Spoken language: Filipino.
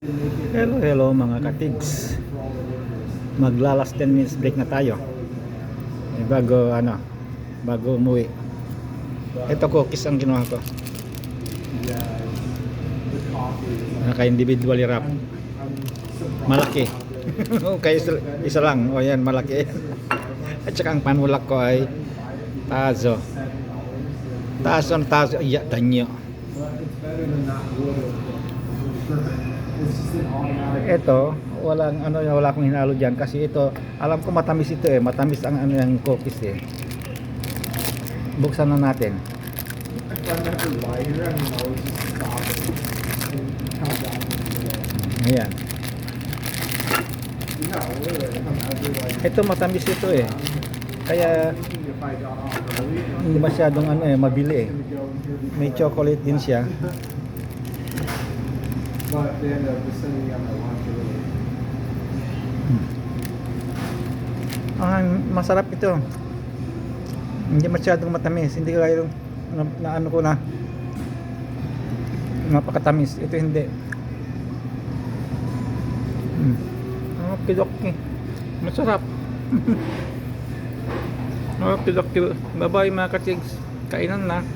Hello, hello mga katigs. Maglalas 10 minutes break na tayo. Eh, bago ano, bago umuwi. Ito cookies ang ginawa ko. Naka individually wrap. Malaki. Kaya isa, isa lang. O yan, malaki. At saka ang panulak ko ay tazo. Tazo tazo. Iya, danyo. Ito, walang ano, wala akong hinalo diyan kasi ito, alam ko matamis ito eh, matamis ang ano yung cookies eh. Buksan na natin. Ayan. Ito matamis ito eh. Kaya hindi masyadong ano eh, mabili eh. May chocolate din siya. But just sending me on my lunch early. Ah, masarap ito. Hindi masyadong matamis. Hindi kaya yung na, na ano ko na napakatamis. Ito hindi. Hmm. Ah, pilok Masarap. ah, pilok Bye-bye mga katigs. Kainan na.